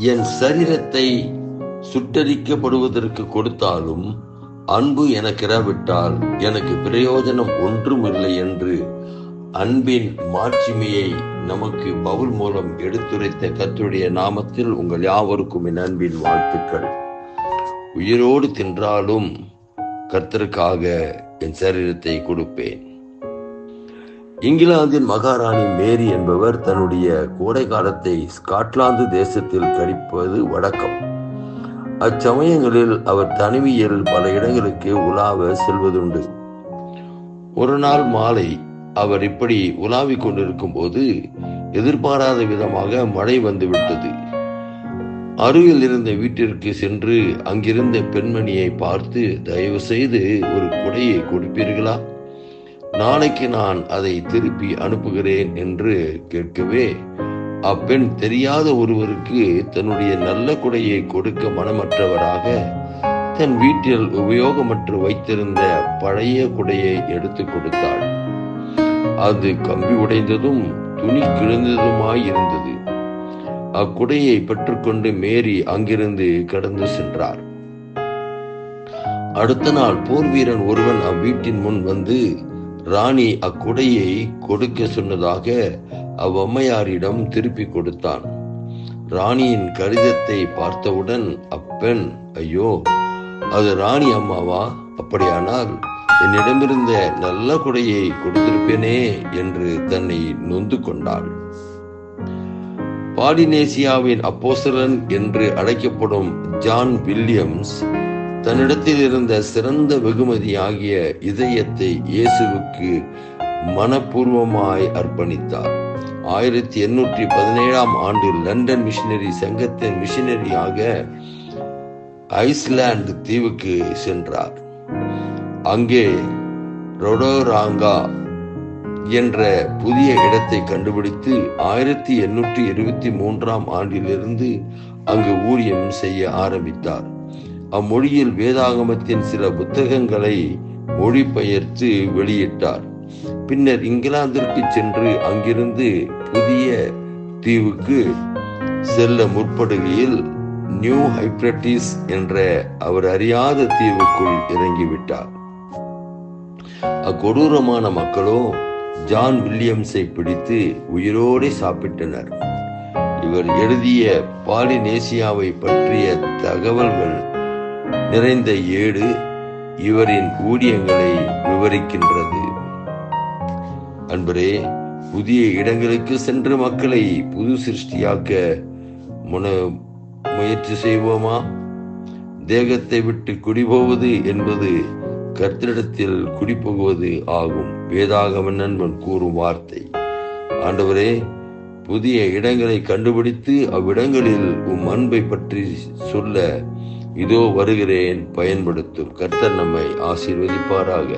என் சரீரத்தை சுட்டரிக்கப்படுவதற்கு கொடுத்தாலும் அன்பு எனக்கிராவிட்டால் எனக்கு பிரயோஜனம் ஒன்றுமில்லை என்று அன்பின் மாட்சிமையை நமக்கு பவுல் மூலம் எடுத்துரைத்த கத்துடைய நாமத்தில் உங்கள் யாவருக்கும் என் அன்பின் வாழ்த்துக்கள். உயிரோடு தின்றாலும் கர்த்தருக்காக என் சரீரத்தை கொடுப்பேன். இங்கிலாந்தின் மகாராணி மேரி என்பவர் தன்னுடைய கோடை காலத்தை ஸ்காட்லாந்து தேசத்தில் கழிப்பது வழக்கம். அச்சமயங்களில் அவர் தனிமையில் பல இடங்களுக்கு உலாவ செல்வதுண்டு. ஒரு நாள் மாலை அவர் இப்படி உலாவிக் கொண்டிருக்கும் போது எதிர்பாராத விதமாக மழை வந்துவிட்டது. அருகில் இருந்த வீட்டிற்கு சென்று அங்கிருந்த பெண்மணியை பார்த்து தயவு செய்து ஒரு குடையை கொடுப்பீர்களா? நாளைக்கு நான் அதை திருப்பி அனுப்புகிறேன் என்று கேட்கவே அப்பெண் தெரியாத ஒருவருக்கு தன்னுடைய நல்ல குடையை கொடுக்க மனமற்றவராக தன் வீட்டில் உபயோகமற்று வைத்திருந்த பழைய குடையை எடுத்து கொடுத்தாள். அது கம்பி உடைந்ததும் துணி கிழிந்ததுமாய் இருந்தது அக்குடையை பெற்றுக்கொண்டு மேரி அங்கிருந்து கடந்து சென்றார். அடுத்த நாள் போர் வீரன் ஒருவன் அவ்வீட்டின் முன் வந்து ராணி அக்குடையை கொடுக்க சொன்னதாக அவ்வம்மையாரிடம் திருப்பி கொடுத்தான். ராணியின் கடிதத்தை பார்த்தவுடன் அப்பெண் ஐயோ அது ராணி அம்மாவா? அப்படியானால் என்னிடமிருந்த நல்ல குடையை கொடுத்திருப்பேனே என்று தன்னை நொந்து கொண்டாள். பாலினேசியாவின் அப்போசலன் என்று அழைக்கப்படும் ஜான் வில்லியம்ஸ் தன்னிடத்தில் இருந்த சிறந்த வெகுமதி ஆகிய இதயத்தை இயேசுவுக்கு மனப்பூர்வமாய் அர்ப்பணித்தார். ஆயிரத்தி எண்ணூற்றி பதினேழாம் ஆண்டில் லண்டன் மிஷினரி சங்கத்தின் மிஷினரியாக ஐஸ்லாந்து தீவுக்கு சென்றார். அங்கே ரொடோராங்கா என்ற புதிய இடத்தை கண்டுபிடித்து ஆயிரத்தி எண்ணூற்றி இருபத்தி மூன்றாம் ஆண்டிலிருந்து அங்கு ஊழியம் செய்ய ஆரம்பித்தார். அம்மொழியில் வேதாகமத்தின் சில புத்தகங்களை மொழிபெயர்த்து வெளியிட்டார். பின்னர் இங்கிலாந்திற்கு சென்று அங்கிருந்து புதிய தீவுக்கு செல்ல முற்படுகையில் நியூ ஹைப்ரட்டிஸ் என்ற அவர் அறியாத தீவுக்குள் இறங்கிவிட்டார். அக்கொடூரமான மக்களோ ஜான் வில்லியம்ஸை பிடித்து உயிரோடு சாப்பிட்டனர். இவர் எழுதிய பாலினேசியாவை பற்றிய தகவல்கள் நிறைந்த ஏடு இவரின் ஊதியங்களை விவரிக்கின்றது. அன்பரே புதிய இடங்களுக்கு சென்று மக்களை புது சிருஷ்டியாக்க முன முயற்சி செய்வோமா? தேகத்தை விட்டு குடிபோவது என்பது கர்த்தரிடத்தில் குடிபோகுவது ஆகும். வேதாகமன் நண்பன் கூறும் வார்த்தை. ஆண்டவரே புதிய இடங்களை கண்டுபிடித்து அவ்விடங்களில் உம் அன்பை பற்றி சொல்ல இதோ வருகிறேன் பயன்படுத்தும். கர்த்தர் நம்மை ஆசீர்வதிப்பாராக.